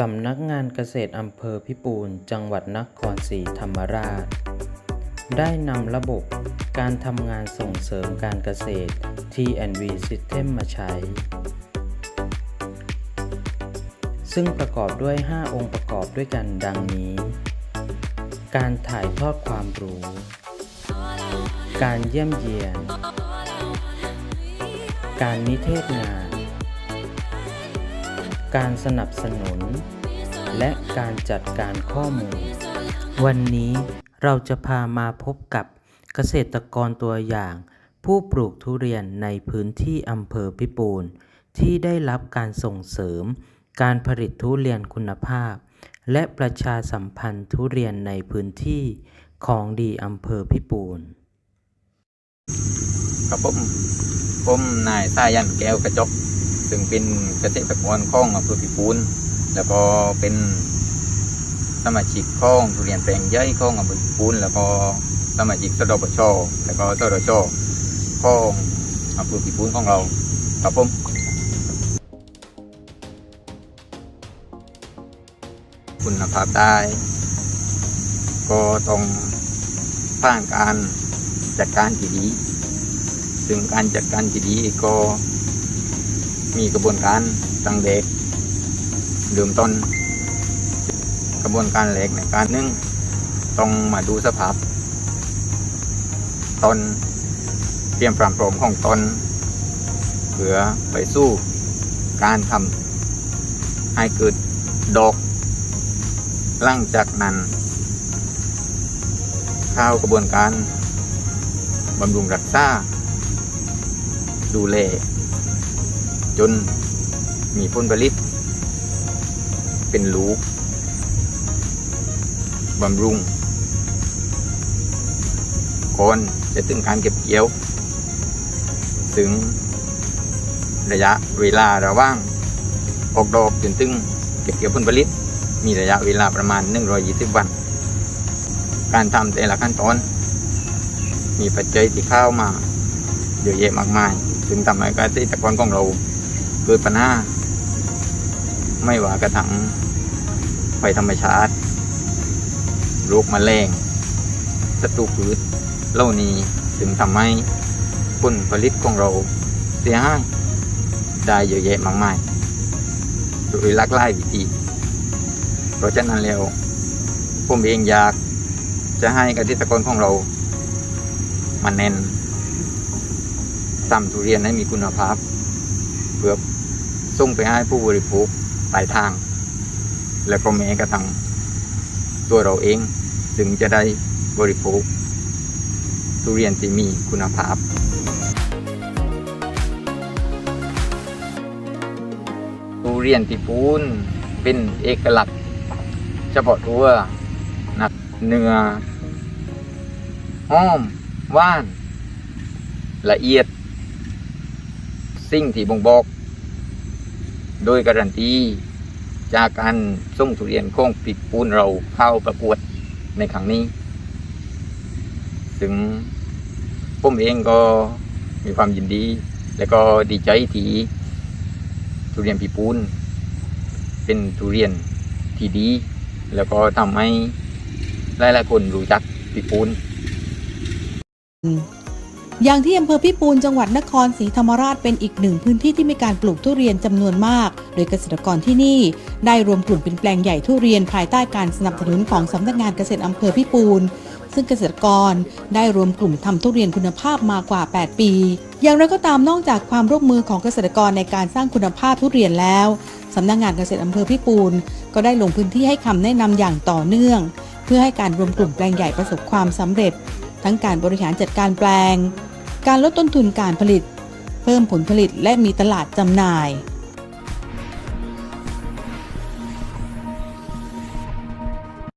สำนักงานเกษตรอำเภอพิปูนจังหวัดนครศรีธรรมราช ได้นำระบบการทำงานส่งเสริมการเกษตร T&V System มาใช้ ซึ่งประกอบด้วย 5 องค์ประกอบด้วยกันดังนี้ การถ่ายทอดความรู้ การเยี่ยมเยียน การนิเทศงาน การสนับสนุน และการจัดการข้อมูล วันนี้เราจะพามาพบกับเกษตรกรตัวอย่าง ผู้ปลูกทุเรียนในพื้นที่อำเภอพิปูน ที่ได้รับการส่งเสริม การผลิตทุเรียนคุณภาพ และประชาสัมพันธ์ทุเรียนในพื้นที่ของดีอำเภอพิปูนครับผมผมนายสายันแก้วกระจก ซึ่งเป็นเกษตรกรข้องอำเภอพิปูนแล้วก็เป็นสมาชิกข้องทุเรียนแปลงใหญ่ข้องอำเภอพิปูนแล้วก็สมาชิกสดปชแล้วก็สดชข้องอำเภอพิปูนของเราครับผมคุณภาพได้ก็ต้องผ่านการจัดการที่ดี ซึ่งการจัดการที่ดีก็ มีกระบวนการตั้งเด็กเริ่มต้น กระบวนการแรกในการนึ่งต้องมาดูสภาพต้นเตรียมความพร้อมของต้นเพื่อไปสู้การทำให้เกิดดอก หลังจากนั้นเข้ากระบวนการบำรุงรักษาดูแล จนมีผลผลิต เป็นลูกบำรุงก่อนจะถึงการเก็บเกี่ยว ถึงระยะเวลาระหว่าง ออกดอกจนถึงเก็บเกี่ยวผลผลิต มีระยะเวลาประมาณ 120 วัน การทำแต่ละขั้นตอน มีปัจจัยที่เข้ามาเยอะแยะมากมาย ถึงทำให้เกษตรกรของเรา เกิดปัญหาไม่ว่ากระทั่งไฟธรรมชาติโรคแมลงศัตรูพืชเหล่านี้ถึงทำให้ผลผลิตของเราเสียหายได้เยอะแยะมากมายโดยลากหลายวิธีเพราะฉะนั้นแล้วผมเองอยากจะให้เกษตรกรของเรามันเน้นทำทุเรียนให้มีคุณภาพเพื่อ ส่งไปให้ผู้บริโภคปลายทาง และก็แม้กระทั่งตัวเราเองถึงจะได้บริโภค ทุเรียนที่มีคุณภาพ ทุเรียนที่ปูนเป็นเอกลักษณ์เฉพาะตัวนักเนื้อหอมว่าน ละเอียด สิ่งที่บ่งบอก โดยการันตีจากการส่งทุเรียนของปิดปูนเราเข้าประกวดในครั้งนี้ ถึงผมเองก็มีความยินดี และก็ดีใจที่ทุเรียนปีปูน เป็นทุเรียนที่ดี แล้วก็ทำให้หลายๆคนรู้จักปีปูน อย่างที่อำเภอพิปูนจังหวัดนครศรีธรรมราชเป็นอีกหนึ่งพื้นที่ที่มีการปลูกทุเรียนจำนวนมาก โดยเกษตรกรที่นี่ ได้รวมกลุ่มเป็นแปลงใหญ่ทุเรียนภายใต้การสนับสนุนของสำนักงานเกษตรอำเภอพิปูน ซึ่งเกษตรกรได้รวมกลุ่มทำทุเรียนคุณภาพมากว่า 8 ปี อย่างไรก็ตามนอกจากความร่วมมือของเกษตรกรในการสร้างคุณภาพทุเรียนแล้วสำนักงานเกษตรอำเภอพิปูนก็ได้ลงพื้นที่ให้คำแนะนำอย่างต่อเนื่อง เพื่อให้การรวมกลุ่มแปลงใหญ่ประสบความสำเร็จ ทั้งการบริหารจัดการแปลง การลดต้นทุนการผลิต เพิ่มผลผลิตและมีตลาดจำหน่าย